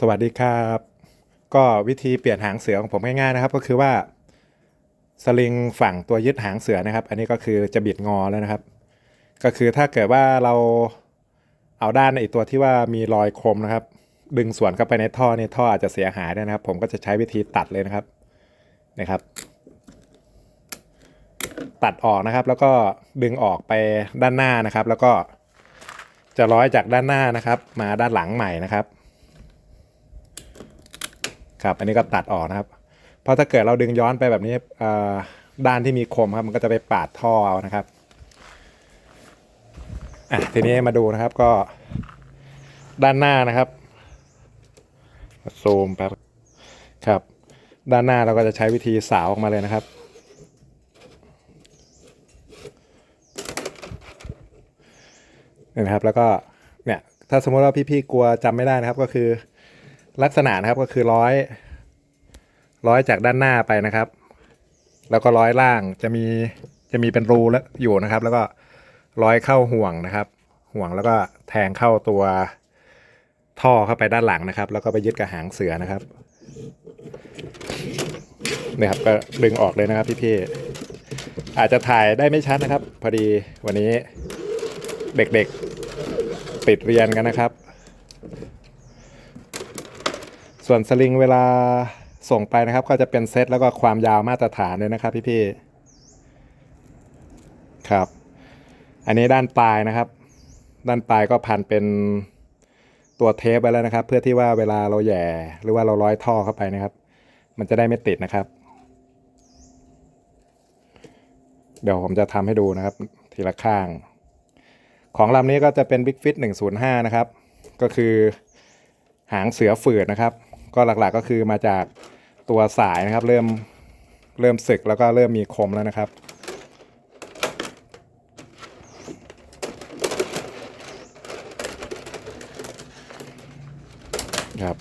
สวัสดีครับ ก็วิธีเปลี่ยนหางเสือของผมง่ายๆนะครับ ก็คือว่าสลิงฝั่งตัวยึดหางเสือนะครับ อันนี้ก็คือจะบิดงอแล้วนะครับ ก็คือถ้าเกิดว่าเราเอาด้านไอตัวที่ว่ามีรอยคมนะครับ ดึงส่วนเข้าไปในท่อนี่ท่ออาจจะเสียหายได้นะครับ ผมก็จะใช้วิธีตัดเลยนะครับนะครับ ตัดออกนะครับ แล้วก็ดึงออกไปด้านหน้านะครับ แล้วก็จะร้อยจากด้านหน้านะครับ มาด้านหลังใหม่นะครับ ครับอันนี้ก็ตัดออกนะครับ เพราะถ้าเกิดเราดึงย้อนไปแบบนี้ด้านที่มีคมครับมันก็จะไปปาดท่อเอานะครับอะทีนี้มาดูนะครับก็ด้านหน้านะครับซูมแป๊บครับ ด้านหน้าเราก็จะใช้วิธีสาวออกมาเลยนะครับนี่นะครับแล้วก็เนี่ยถ้าสมมติว่าพี่ๆกลัวจำไม่ได้นะครับก็คือลักษณะนะครับก็คือร้อย ร้อยจากด้านหน้าไปนะครับ แล้วก็ร้อยล่างจะมีจะมีเป็นรูแล้วอยู่นะครับ แล้วก็ร้อยเข้าห่วงนะครับ ห่วงแล้วก็แทงเข้าตัวท่อเข้าไปด้านหลังนะครับ แล้วก็ไปยึดกับหางเสือนะครับนี่ครับก็ดึงออกเลยนะครับพี่ๆอาจจะถ่ายได้ไม่ชัดนะครับ พอดีวันนี้เด็กๆปิดเรียนกันนะครับ ส่วนสลิงเวลา ส่งไปนะครับก็จะเป็นเซตแล้วก็ความยาวมาตรฐานเลยนะครับพี่ๆครับ อันนี้ด้านปลายนะครับ ด้านปลายก็พันเป็นตัวเทปไว้แล้วนะครับ เพื่อที่ว่าเวลาเราแย่หรือว่าเราร้อยท่อเข้าไปนะครับ มันจะได้ไม่ติดนะครับ เดี๋ยวผมจะทำให้ดูนะครับ ทีละข้าง ของลำนี้ก็จะเป็น Big Fit 105 นะครับ ก็คือหางเสือฝืดนะครับ ก็หลักๆก็คือมาจาก ตัวสายนะครับ เริ่มเริ่มสึกแล้วก็เริ่มมีคมแล้วนะครับ ครับ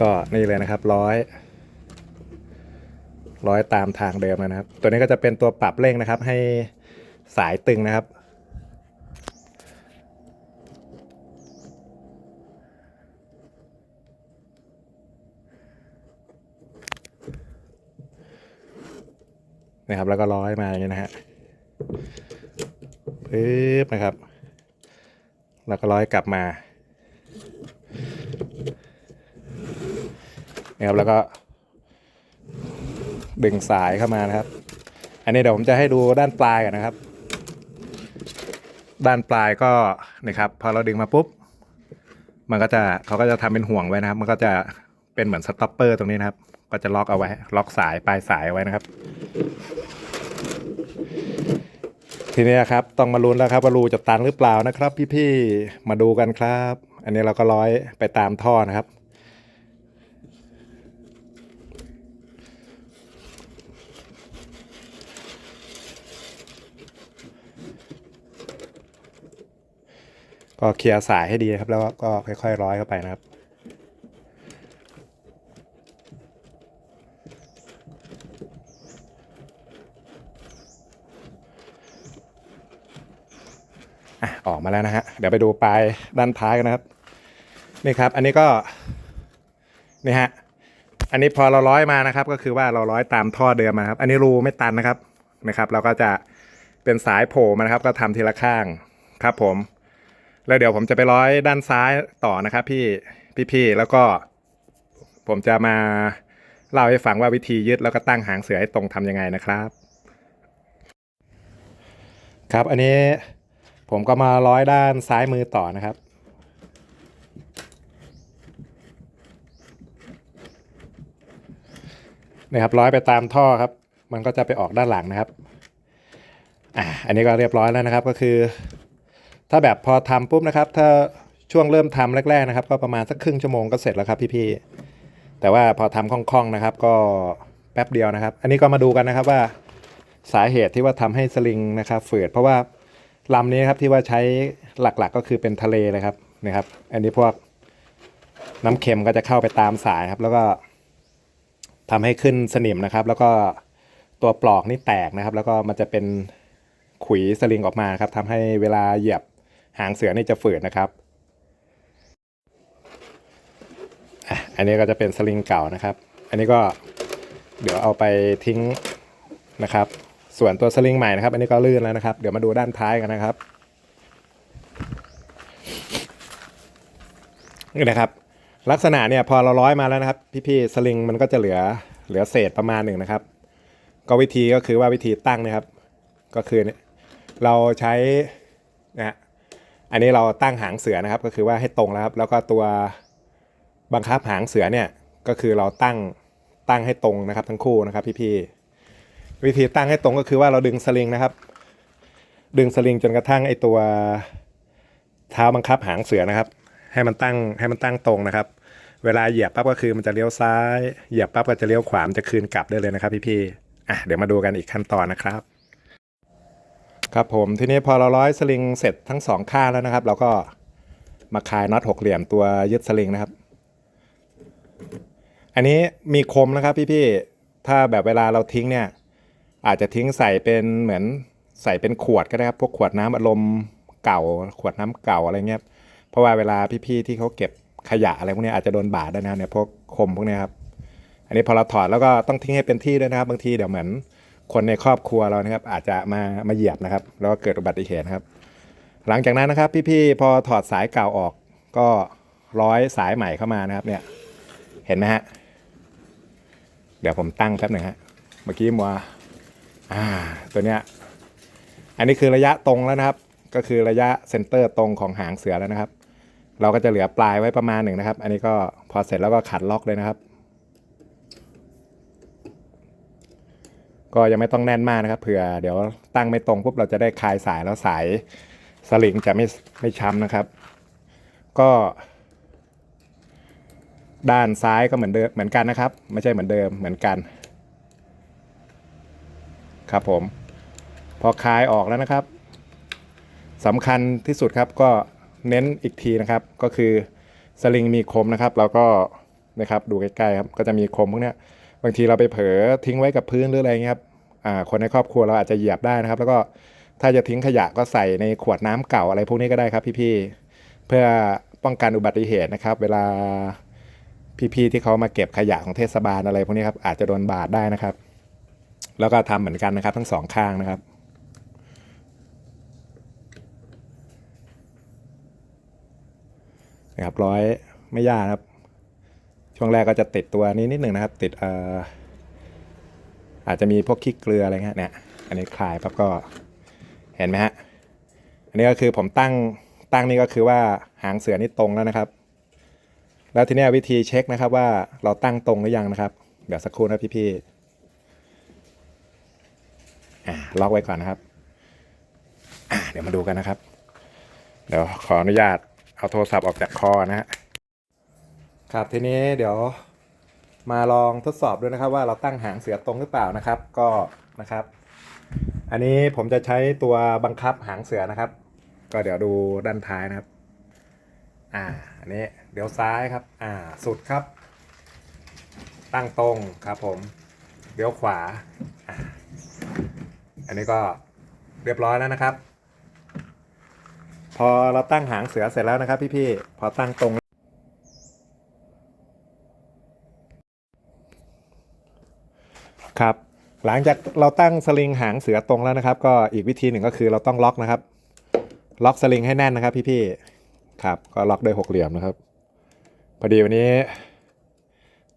ก็นี่เลยนะครับร้อยร้อยตามทางเดิมนะครับ ตัวนี้ก็จะเป็นตัวปรับเร่งนะครับ ให้สายตึงนะครับ นะครับ แล้วก็ร้อยมาอย่างนี้นะฮะปึ๊บนะครับ แล้วก็ร้อยกลับมานะครับแล้วก็ดึงสายเข้ามานะครับ อันนี้เดี๋ยวผมจะให้ดูด้านปลายกันนะครับ ด้านปลายก็นะครับพอเราดึงมาปุ๊บ มันก็จะเขาก็จะทำเป็นห่วงไว้นะครับ มันก็จะเป็นเหมือนสต็อปเปอร์ตรงนี้นะครับ ก็จะล็อกเอาไว้ ล็อกสายปลายสายไว้นะครับ ทีนี้ครับต้องมาลุ้นแล้วครับว่ารูจะตันหรือเปล่านะครับ พี่ๆมาดูกันครับ อันนี้เราก็ร้อยไปตามท่อนะครับก็เคลียร์สายให้ดีครับ แล้วก็ค่อยๆ ร้อยเข้าไปนะครับ ออกมาแล้วนะฮะ เดี๋ยวไปดูปลายด้านท้ายกันนะครับ นี่ครับ อันนี้ก็ นี่ฮะ อันนี้พอเราร้อยมานะครับ ก็คือว่าเราร้อยตามท่อเดิมมาครับ อันนี้รูไม่ตันนะครับ นะครับ เราก็จะเป็นสายโผล่มานะครับ ก็ทำทีละข้างครับ ผม แล้วเดี๋ยวผมจะไปร้อยด้านซ้ายต่อนะครับ พี่ พี่ๆแล้วก็ ผมจะมาเล่าให้ฟังว่าวิธียึดแล้วก็ตั้งหางเสือให้ตรงทำยังไงนะครับ ครับ อันนี้ ผมก็มาร้อยด้านซ้ายมือต่อนะครับ นะครับร้อยไปตามท่อครับ มันก็จะไปออกด้านหลังนะครับอ่าอันนี้ก็เรียบร้อยแล้วนะครับก็คือ ถ้าแบบพอทำปุ๊บนะครับ ถ้าช่วงเริ่มทำแรก ๆนะครับ ก็ประมาณสักครึ่งชั่วโมงก็เสร็จแล้วครับพี่ๆแต่ว่าพอทำคล่องๆนะครับ ก็แป๊บเดียวนะครับ อันนี้ก็มาดูกันนะครับว่าสาเหตุที่ว่าทำให้สลิงนะครับฝืดเพราะว่า ลำนี้ครับที่ว่าใช้หลักๆก็คือเป็นทะเลเลยครับนะครับ อันนี้พวกน้ำเค็มก็จะเข้าไปตามสายครับ แล้วก็ทำให้ขึ้นสนิมนะครับ แล้วก็ตัวปลอกนี่แตกนะครับ แล้วก็มันจะเป็นขุยสลิงออกมาครับทำให้เวลาเหยียบหางเสือนี่จะฝืดนะครับอันนี้ก็จะเป็นสลิงเก่านะครับ อันนี้ก็เดี๋ยวเอาไปทิ้งนะครับ ส่วนตัวสลิงใหม่นะครับ อันนี้ก็ลื่นแล้วนะครับ เดี๋ยวมาดูด้านท้ายกันนะครับ นี่นะครับ ลักษณะเนี่ยพอเราร้อยมาแล้วนะครับ พี่ๆสลิงมันก็จะเหลือเหลือเศษประมาณหนึ่งนะครับ ก็วิธีก็คือว่าวิธีตั้งนะครับ ก็คือเนี่ยเราใช้นะฮะอันนี้เราตั้งหางเสือนะครับ ก็คือว่าให้ตรงแล้วครับ แล้วก็ตัวบังคับหางเสือเนี่ยก็คือเราตั้งตั้งให้ตรงนะครับ ทั้งคู่นะครับ พี่ๆ วิธีตั้งให้ตรงก็คือว่าเราดึงสลิงนะครับ ดึงสลิงจนกระทั่งไอตัวเท้าบังคับหางเสือนะครับ ให้มันตั้งให้มันตั้งตรงนะครับ เวลาเหยียบปั๊บก็คือมันจะเลี้ยวซ้าย เหยียบปั๊บก็จะเลี้ยวขวามจะคืนกลับได้เลยนะครับ พี่ๆอะเดี๋ยวมาดูกันอีกขั้นตอนนะครับ ครับผมทีนี้พอเราร้อยสลิงเสร็จทั้งสองข้างแล้วนะครับ เราก็มาคลายน็อตหกเหลี่ยมตัวยึดสลิงนะครับ อันนี้มีคมนะครับพี่ๆถ้าแบบเวลาเราทิ้งเนี่ย อาจจะทิ้งใส่เป็นเหมือนใส่เป็นขวดก็ได้ครับ พวกขวดน้ำอารมณ์เก่า ขวดน้ำเก่าอะไรเงี้ย เพราะว่าเวลาพี่ๆที่เขาเก็บขยะอะไรพวกนี้อาจจะโดนบาดได้นะเนี่ยพวกคมพวกนี้ครับ อันนี้พอเราถอดแล้วก็ต้องทิ้งให้เป็นที่ด้วยนะครับ บางทีเดี๋ยวเหมือนคนในครอบครัวเรานะครับ อาจจะมามาเหยียบนะครับ แล้วก็เกิดอุบัติเหตุครับ หลังจากนั้นนะครับ พี่ๆพอถอดสายเก่าออกก็ร้อยสายใหม่เข้ามานะครับ เนี่ยเห็นไหมฮะเดี๋ยวผมตั้งแป๊บหนึ่งฮะเมื่อกี้มัว อ่าตัวเนี้ยอันนี้คือระยะตรงแล้วนะครับ ก็คือระยะเซนเตอร์ตรงของหางเสือแล้วนะครับ เราก็จะเหลือปลายไว้ประมาณหนึ่งนะครับ อันนี้ก็พอเสร็จแล้วก็ขัดล็อกเลยนะครับ ก็ยังไม่ต้องแน่นมากนะครับเผื่อเดี๋ยวตั้งไม่ตรงปุ๊บเราจะได้คลายสายแล้วสายสลิงจะไม่ไม่ช้ำนะครับ ก็ ด้านซ้ายก็เหมือนเดิมเหมือนกันนะครับ ไม่ใช่เหมือนเดิมเหมือนกัน ครับผม พอคลายออกแล้วนะครับสำคัญที่สุดครับก็เน้นอีกทีนะครับ ก็คือสลิงมีคมนะครับ แล้วก็นะครับดูใกล้ๆครับก็จะมีคมพวกนี้บางทีเราไปเผลอทิ้งไว้กับพื้นหรืออะไรเงี้ยครับอ่าคนในครอบครัวเราอาจจะเหยียบได้นะครับ แล้วก็ถ้าจะทิ้งขยะก็ใส่ในขวดน้ำเก่าอะไรพวกนี้ก็ได้ครับพี่ๆเพื่อป้องกันอุบัติเหตุนะครับ เวลาพี่ๆที่เขามาเก็บขยะของเทศบาลอะไรพวกนี้ครับอาจจะโดนบาดได้นะครับ แล้วก็ทำเหมือนกันนะครับ ทั้งสองข้างนะครับนะครับร้อยไม่ยากครับ ช่วงแรกก็จะติดตัวนี้นิดหนึ่งนะครับ ติดอ่ออาจจะมีพวกขี้เกลืออะไรเงี้ยเนี่ยอันนี้คลายปั๊บก็เห็นไหมฮะอันนี้ก็คือผมตั้งตั้งนี่ก็คือว่าหางเสือนี่ตรงแล้วนะครับ แล้วทีนี้วิธีเช็คนะครับว่าเราตั้งตรงหรือยังนะครับ เดี๋ยวสักครู่นะพี่ๆ อ่าล็อกไว้ก่อนนะครับอ่าเดี๋ยวมาดูกันนะครับ เดี๋ยวขออนุญาตเอาโทรศัพท์ออกจากคอนะฮะครับทีนี้เดี๋ยวมาลองทดสอบด้วยนะครับ ว่าเราตั้งหางเสือตรงหรือเปล่านะครับ ก็นะครับ อันนี้ผมจะใช้ตัวบังคับหางเสือนะครับ ก็เดี๋ยวดูด้านท้ายนะครับ อ่าอันนี้เดี๋ยวซ้ายครับ อ่าสุดครับ ตั้งตรงครับผมเดี๋ยวขวา อันนี้ก็เรียบร้อยแล้วนะครับ พอเราตั้งหางเสือเสร็จแล้วนะครับ พี่ๆพอตั้งตรง ครับ หลังจากเราตั้งสลิงหางเสือตรงแล้วนะครับ ก็อีกวิธีหนึ่งก็คือเราต้องล็อกนะครับ ล็อกสลิงให้แน่นนะครับ พี่ๆครับ ก็ล็อกด้วยหกเหลี่ยมนะครับ พอดีวันนี้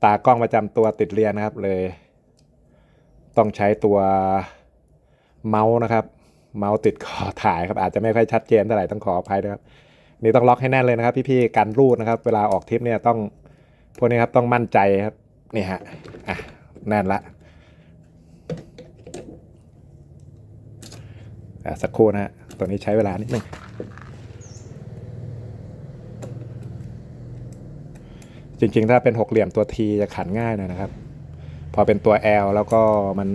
ตากล้องประจำตัวติดเรียนนะครับเลย ต้องใช้ตัว เมาส์นะครับ เมาส์ติดคอถ่ายครับอาจจะไม่ค่อยชัดเจนเท่าไหร่ต้องขออภัยด้วยครับนี่ต้องล็อกให้แน่นเลยนะครับ พี่ๆกันรูดนะครับ เวลาออกทริปเนี่ยต้องพวกนี้ครับต้องมั่นใจครับนี่ฮะอะแน่นละอะสักครู่นะฮะตัวนี้ใช้เวลานิดนึงจริงๆ ถ้าเป็นหกเหลี่ยมตัว T จะขันง่ายหน่อยนะครับ พอเป็นตัว L แล้วก็มัน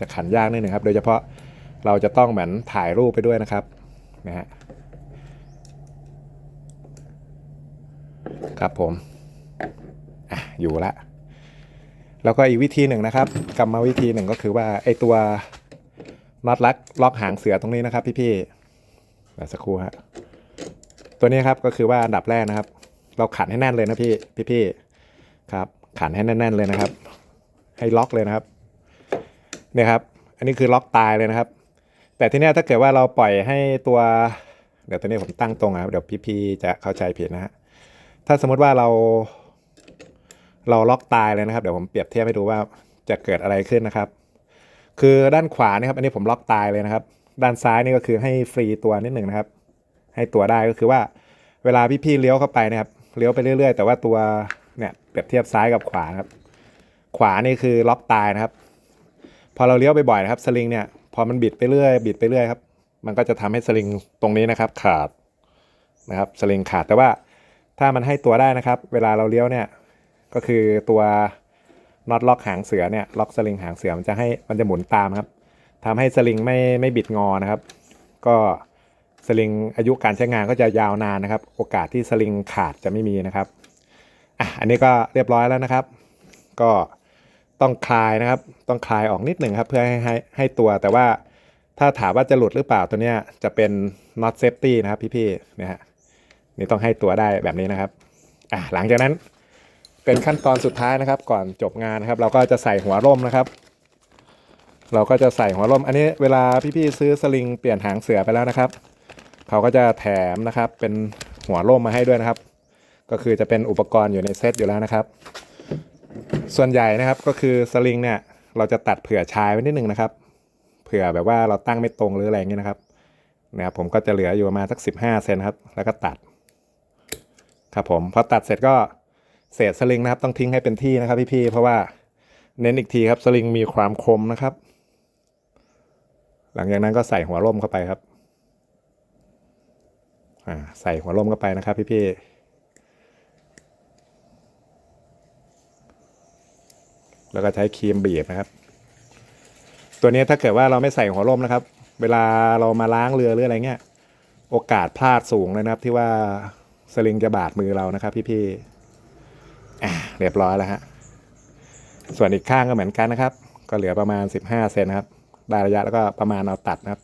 จะขันยากนิดหนึ่งครับ โดยเฉพาะเราจะต้องเหมือนถ่ายรูปไปด้วยนะครับนะฮะครับผมอะอยู่ละ แล้วก็อีกวิธีหนึ่งนะครับ กรรมวิธีหนึ่งก็คือว่าไอตัวน็อตลักล็อกหางเสือตรงนี้นะครับ พี่ๆเดี๋ยวสักครู่ฮะตัวนี้ครับก็คือว่าอันดับแรกนะครับ เราขันให้แน่นเลยนะพี่พี่ครับ ขันให้แน่น ๆ เลยนะครับ ให้ล็อกเลยนะครับ เนี่ยครับ อันนี้คือล็อกตายเลยนะครับ แต่ที่นี้ถ้าเกิดว่าเราปล่อยให้ตัว เดี๋ยวตอนนี้ผมตั้งตรงครับเดี๋ยวพี่ๆจะเข้าใจผิดนะฮะถ้าสมมติว่าเรา เราล็อกตายเลยนะครับ เดี๋ยวผมเปรียบเทียบให้ดูว่าจะเกิดอะไรขึ้นนะครับ คือด้านขวานี่ครับ อันนี้ผมล็อกตายเลยนะครับ ด้านซ้ายนี่ก็คือให้ฟรีตัวนิดหนึ่งนะครับ ให้ตัวได้ก็คือว่าเวลาพี่ๆเลี้ยวเข้าไปนะครับ เลี้ยวไปเรื่อยๆ แต่ว่าตัวเนี่ยเปรียบเทียบซ้ายกับขวาครับ ขวานี่คือล็อกตายนะครับ พอเราเลี้ยวบ่อยๆนะครับสลิงเนี่ยพอมันบิดไปเรื่อยบิดไปเรื่อยครับ มันก็จะทำให้สลิงตรงนี้นะครับ ขาดนะครับสลิงขาดแต่ว่าถ้ามันให้ตัวได้นะครับ เวลาเราเลี้ยวเนี่ยก็คือตัวน็อตล็อกหางเสือเนี่ยล็อกสลิงหางเสือมันจะให้มันจะหมุนตามครับทำให้สลิงไม่ไม่บิดงอนะครับ ก็สลิงอายุการใช้งานก็จะยาวนานนะครับ โอกาสที่สลิงขาดจะไม่มีนะครับอะอันนี้ก็เรียบร้อยแล้วนะครับ ก็ ต้องคลายนะครับ ต้องคลายออกนิดหนึ่งครับเพื่อให้ให้ให้ตัวแต่ว่าถ้าถามว่าจะหลุดหรือเปล่าตัวเนี้ยจะเป็น not safety นะครับพี่ๆนี่ฮะนี่ต้องให้ตัวได้แบบนี้นะครับอะหลังจากนั้นเป็นขั้นตอนสุดท้ายนะครับ ก่อนจบงานนะครับ เราก็จะใส่หัวร่มนะครับ เราก็จะใส่หัวร่ม อันนี้เวลาพี่ๆซื้อสลิงเปลี่ยนหางเสือไปแล้วนะครับ เขาก็จะแถมนะครับเป็นหัวร่มมาให้ด้วยนะครับ ก็คือจะเป็นอุปกรณ์อยู่ในเซตอยู่แล้วนะครับ ส่วนใหญ่นะครับก็คือสลิงเนี่ยเราจะตัดเผื่อชายไว้นิดนึงนะครับ เผื่อแบบว่าเราตั้งไม่ตรงหรืออะไรเงี้ยนะครับนะครับผมก็จะเหลืออยู่ประมาณสัก 15เซนครับ แล้วก็ตัด ครับผมพอตัดเสร็จก็เศษสลิงนะครับ ต้องทิ้งให้เป็นที่นะครับพี่ๆเพราะว่าเน้นอีกทีครับสลิงมีความคมนะครับ หลังจากนั้นก็ใส่หัวร่มเข้าไปครับ อ่าใส่หัวร่มเข้าไปนะครับพี่ๆ แล้วก็ใช้ครีมบีบนะครับ ตัวนี้ถ้าเกิดว่าเราไม่ใส่หัวร่มนะครับ เวลาเรามาล้างเรือหรืออะไรเงี้ย โอกาสพลาดสูงเลยนะครับ ที่ว่าสลิงจะบาดมือเรานะครับ พี่ๆเรียบร้อยแล้วฮะ ส่วนอีกข้างก็เหมือนกันนะครับ ก็เหลือประมาณ 15เซนครับ ได้ระยะแล้วก็ประมาณเอาตัดนะครับ